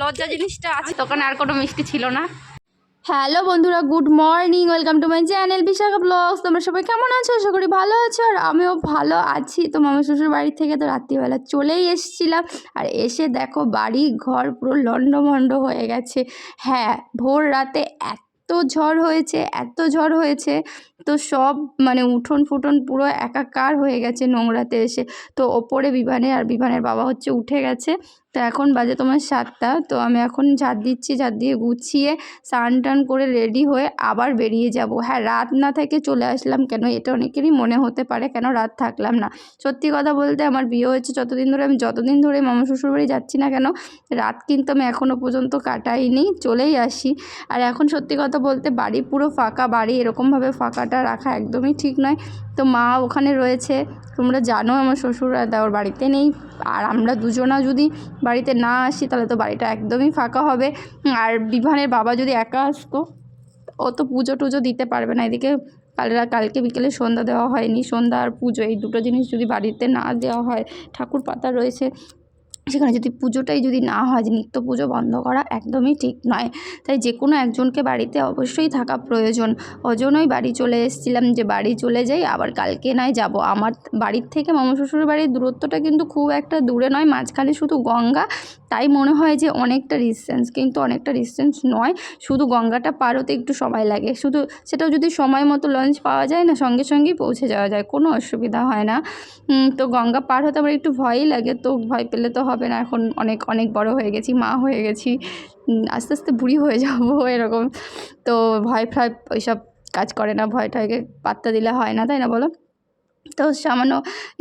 লজ্জা জিনিসটা আছে দোকানে আর কোনো মিষ্টি ছিল না। হ্যালো বন্ধুরা, good morning, welcome to my channel Bishakha blogs. তোমরা সবাই কেমন আছো? আশা করি ভালো আছো, আর আমিও ভালো আছি। তো মামা শ্বশুর বাড়ি থেকে তো রাত্রিবেলা চলেই এসেছিলাম। আর এসে দেখো, বাড়ি ঘর পুরো লন্ডভন্ড হয়ে গেছে। হ্যাঁ ভোর রাতে এত ঝড় হয়েছে, এত ঝড় হয়েছে। তো সব মানে উঠোন ফুটন পুরো একাকার হয়ে গেছে নোংরাতে এসে। তো ওপরে বিভানে আর বিভানের বাবা হচ্ছে উঠে গেছে। তো এখন বাজে তোমার সাতটা। তো আমি এখন ঝাড় দিচ্ছি ঝাড় দিয়ে গুছিয়ে স্নান টান করে রেডি হয়ে আবার বেরিয়ে যাব। হ্যাঁ রাত না থেকে চলে আসলাম কেন? এটা অনেকেরই মনে হতে পারে কেন রাত থাকলাম না। সত্যি কথা বলতে আমার বিয়ে হয়েছে যতদিন ধরে, আমি যতদিন ধরে মামা শ্বশুরবাড়ি যাচ্ছি না কেন, রাত কিন্তু আমি এখনও পর্যন্ত কাটাইনি, চলেই আসি। আর এখন সত্যি কথা বলতে বাড়ি পুরো ফাঁকা, বাড়ি এরকমভাবে ফাঁকাটা রাখা একদমই ঠিক নয়। তো মা ওখানে রয়েছে। তোমরা জানো আমার শ্বশুর আর দেওয়ার বাড়িতে নেই। আর আমরা দুজনা যদি বাড়িতে না আসি, তাহলে তো বাড়িটা একদমই ফাঁকা হবে। আর বিভানের বাবা যদি একা আসতো, ও তো পুজো টুজো দিতে পারবে না। এদিকে কাল কালকে বিকেলে সন্ধ্যা দেওয়া হয়নি। সন্ধ্যা আর পুজো, এই দুটো জিনিস যদি বাড়িতে না দেওয়া হয়, ঠাকুর পাতা রয়েছে। সেখানে যদি পুজোটাই যদি না হয়, যে নিত্য পুজো বন্ধ করা একদমই ঠিক নয়। তাই যে কোনো একজনকে বাড়িতে অবশ্যই থাকা প্রয়োজন। অজনই বাড়ি চলে এসেছিলাম যে বাড়ি চলে যাই, আবার কালকে নয় যাব। আমার বাড়ির থেকে মামা শ্বশুরের বাড়ির দূরত্বটা কিন্তু খুব একটা দূরে নয়, মাঝখানে শুধু গঙ্গা তাই মনে হয় যে অনেকটা ডিস্টেন্স কিন্তু অনেকটা ডিস্টেন্স নয়। শুধু গঙ্গাটা পার হতে একটু সময় লাগে। শুধু সেটাও যদি সময় মতো লঞ্চ পাওয়া যায় না, সঙ্গে সঙ্গেই পৌঁছে যাওয়া যায়। কোনো অসুবিধা হয় না। তো গঙ্গা পার হতে আমার একটু ভয়ই লাগে। তো ভয় পেলে তো হবে না। এখন অনেক অনেক বড় হয়ে গেছি, মা হয়ে গেছি। আস্তে আস্তে বুড়ি হয়ে যাব এরকম। তো ভয় ফয় ওইসব কাজ করে না। ভয় টয়কে পাত্তা দিলে হয় না, তাই না বলো? তো সামান্য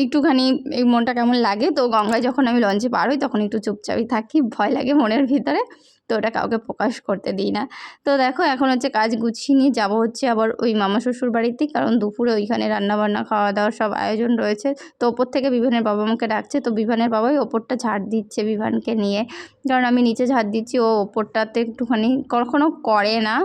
একটুখানি এই মনটা কেমন লাগে? তো গঙ্গায় যখন আমি লঞ্চে পার হই, তখন একটু চুপচাপই থাকি, ভয় লাগে মনের ভিতরে। তো ওটা কাউকে প্রকাশ করতে দিই না। তো দেখো, এখন হচ্ছে কাজ গুছিয়ে নিয়ে যাব হচ্ছে আবার ওই মামা শ্বশুর বাড়িতে, কারণ দুপুরে ওইখানে রান্নাবান্না খাওয়া দাওয়ার সব আয়োজন রয়েছে। তো ওপর থেকে বিভানের বাবা আমাকে ডাকছে, তো বিভানের বাবাই ওপরটা ঝাড় দিচ্ছে বিভানকে নিয়ে। কারণ আমি নিচে ঝাড় দিচ্ছি, ও ওপরটাতে একটুখানি কখনো করে না,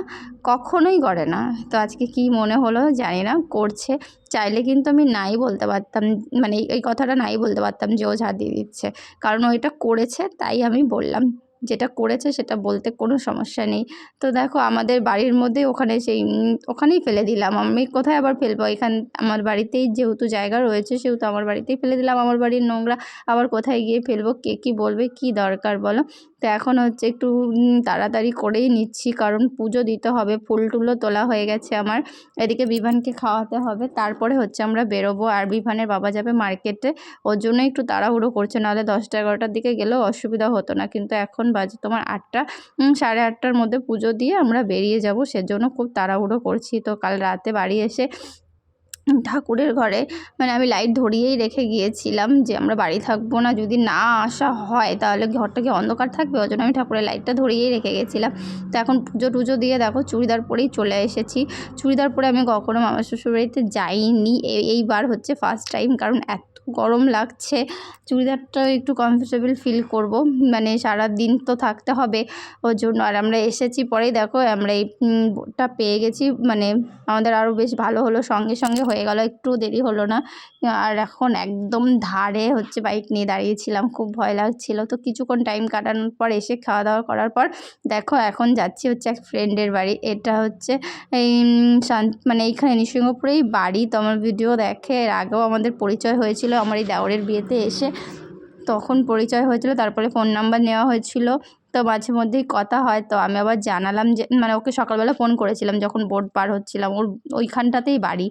কখনোই করে না। তো আজকে কি মনে হলো জানি না, করছে। চাইলে কিন্তু আমি নাই বলতে পারতাম মানে এই কথাটা নাই বলতে পারতাম যে ও ঝাড় দিয়ে দিচ্ছে। কারণ ওইটা করেছে, তাই আমি বললাম। যেটা করেছে সেটা বলতে কোনো সমস্যা নেই। তো দেখো আমাদের বাড়ির মধ্যে ওখানে সেই ওখানেই ফেলে দিলাম। আমি কোথায় আবার ফেলব? এখান, আমার বাড়িতেই যেহেতু জায়গা রয়েছে সেহেতু আমার বাড়িতেই ফেলে দিলাম। আমার বাড়ির নোংরা আবার কোথায় গিয়ে ফেলব? কে কী বলবে? কি দরকার বলো? তো এখন হচ্ছে একটু তাড়াতাড়ি করেই নিচ্ছি। কারণ পুজো দিতে হবে, ফুল টুলও তোলা হয়ে গেছে আমার। এদিকে বিভানকে খাওয়াতে হবে। তারপরে হচ্ছে আমরা বেরোবো। আর বিভানের বাবা যাবে মার্কেটে। ওর জন্য একটু তাড়াহুড়ো করছে। নাহলে দশটা এগারোটার দিকে গেলেও অসুবিধা হতো না। কিন্তু এখন বাজে। তোমার আটটা সাড়ে আটটার মধ্যে পুজো দিয়ে আমরা বেরিয়ে যাব। সেজন্য খুব তাড়াহুড়ো করছি। তো কাল রাতে বাড়ি এসে ঠাকুরের ঘরে মানে আমি লাইট ধরিয়েই রেখে গিয়েছিলাম যে আমরা বাড়ি থাকব না। যদি না আসা হয়, তাহলে ঘরটা কি অন্ধকার থাকবে? ওই জন্য আমি ঠাকুরের লাইটটা ধরিয়েই রেখে গেছিলাম। তো এখন পুজো টুজো দিয়ে দেখো, চুড়িদার পরেই চলে এসেছি। চুড়িদার পরে আমি কখনো মামা শ্বশুর বাড়িতে যাইনি। এইবার হচ্ছে ফার্স্ট টাইম কারণ এত গরম লাগছে চুড়িদারটা একটু কমফোর্টেবল ফিল করব। মানে সারা দিন তো থাকতে হবে ওর জন্য। আর আমরা এসেছি পরেই দেখো আমরা এই উম, বোটটা পেয়ে গেছি। মানে আমাদের আরও বেশ ভালো হলো সঙ্গে সঙ্গে হয়ে গেল একটু দেরি হলো না। আর এখন একদম ধারে হচ্ছে বাইক নিয়ে দাঁড়িয়েছিলাম খুব ভয় লাগছিল। তো কিছুক্ষণ টাইম কাটানোর পর এসে খাওয়া দাওয়া করার পর দেখো এখন যাচ্ছি হচ্ছে এক ফ্রেন্ডের বাড়ি। এটা হচ্ছে এই মানে এইখানে নৃসিংহপুরেই বাড়ি। তো আমার ভিডিও দেখে এর আগেও আমাদের পরিচয় হয়েছিল আমার এই দেওরের বিয়েতে এসে। তখন পরিচয় হয়েছিল, তারপরে ফোন নাম্বার নেওয়া হয়েছিল। তো মাঝে মধ্যেই কথা হয়, তো আমি আবার জানালাম যে মানে ওকে সকালবেলা ফোন করেছিলাম যখন বোর্ড পার হচ্ছিলাম। ওর ওইখানটাতেই বাড়ি।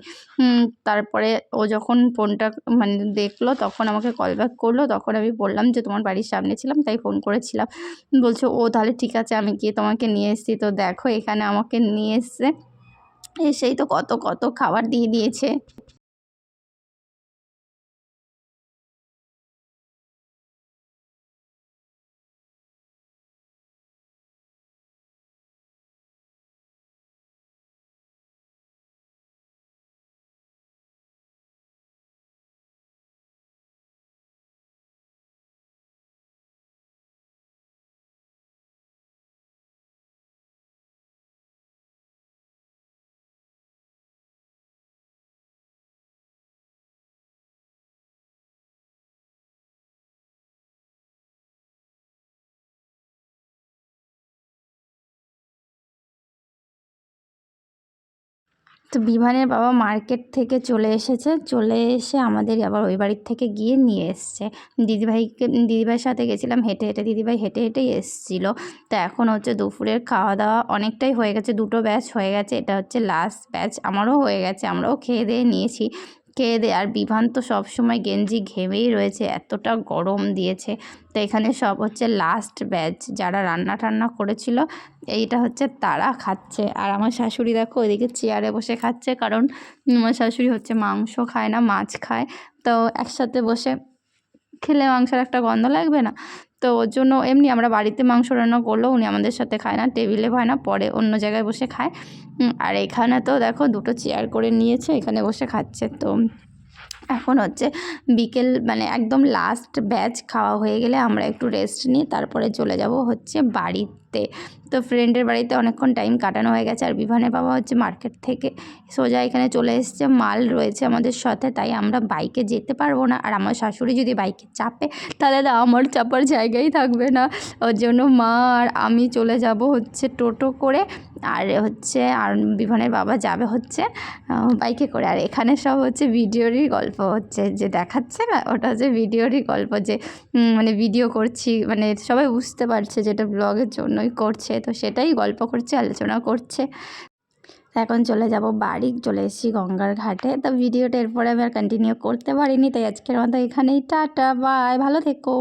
তারপরে ও যখন ফোনটা মানে দেখল, তখন আমাকে কল ব্যাক করল। তখন আমি বললাম যে, তোমার বাড়ির সামনে ছিলাম, তাই ফোন করেছিলাম। বলছে, ও তাহলে ঠিক আছে, আমি গিয়ে তোমাকে নিয়ে এসেছি। তো দেখো, এখানে আমাকে নিয়ে এসছে। এসেই তো কত কত খাবার দিয়ে দিয়েছে। তো বিমানের বাবা মার্কেট থেকে চলে এসেছে। চলে এসে আমাদের আবার ওই বাড়ির থেকে গিয়ে নিয়ে এসছে। দিদিভাইকে, দিদিভাইয়ের সাথে গেছিলাম, হেঁটে হেঁটে দিদিভাই হেঁটে হেঁটেই এসেছিল। তো এখন হচ্ছে দুপুরের খাওয়া দাওয়া অনেকটাই হয়ে গেছে, দুটো ব্যাচ হয়ে গেছে। এটা হচ্ছে লাস্ট ব্যাচ আমারও হয়ে গেছে, আমরাও খেয়ে দিয়ে নিয়েছি। খেয়ে দিয়ে আর বিভান তো সবসময় গেঞ্জি ঘেমেই রয়েছে, এতটা গরম দিয়েছে। তো এখানে সব হচ্ছে লাস্ট ব্যাচ যারা রান্না টান্না করেছিল, এইটা হচ্ছে তারা খাচ্ছে। আর আমার শাশুড়ি দেখো ওইদিকে চেয়ারে বসে খাচ্ছে, কারণ আমার শাশুড়ি হচ্ছে মাংস খায় না, মাছ খায়। তো একসাথে বসে খেলে মাংসের একটা গন্ধ লাগবে না? তো ওর জন্য এমনি আমরা বাড়িতে মাংস রান্না করলেও উনি আমাদের সাথে খায় না টেবিলে হয় না, পরে অন্য জায়গায় বসে খায়। আর এখানে তো দেখো দুটো চেয়ার করে নিয়েছে, এখানে বসে খাচ্ছে। তো এখন হচ্ছে বিকেল মানে একদম লাস্ট ব্যাচ খাওয়া হয়ে গেলে আমরা একটু রেস্ট নিয়ে তারপরে চলে যাব হচ্ছে বাড়িতে। তো ফ্রেন্ডের বাড়িতে অনেকক্ষণ টাইম কাটানো হয়ে গেছে, আর বিভানের বাবা হচ্ছে মার্কেট থেকে সোজা এখানে চলে এসছে, মাল রয়েছে আমাদের সাথে, তাই আমরা বাইকে যেতে পারব না। আর আমার শাশুড়ি যদি বাইকে চাপে, তাহলে তো আমার চাপার জায়গাই থাকবে না। ওর জন্য মা আর আমি চলে যাব হচ্ছে টোটো করে। আর হচ্ছে আর বিভনের বাবা যাবে হচ্ছে বাইকে করে। আর এখানে সব হচ্ছে ভিডিওরই গল্প হচ্ছে, যে দেখাচ্ছে না, ওটা হচ্ছে ভিডিওরই গল্প যে মানে ভিডিও করছি মানে সবাই বুঝতে পারছে যেটা ব্লগের জন্যই করছে, তো সেটাই গল্প করছে আলোচনা করছে। এখন চলে যাব বাড়ি, চলে এসেছি গঙ্গার ঘাটে। তো ভিডিওটা এরপরে আমি আর কন্টিনিউ করতে পারিনি, তাই আজকের মতো এখানেই, টাটা বাই ভালো থেকো।